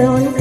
don't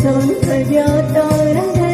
Soundarya తారణ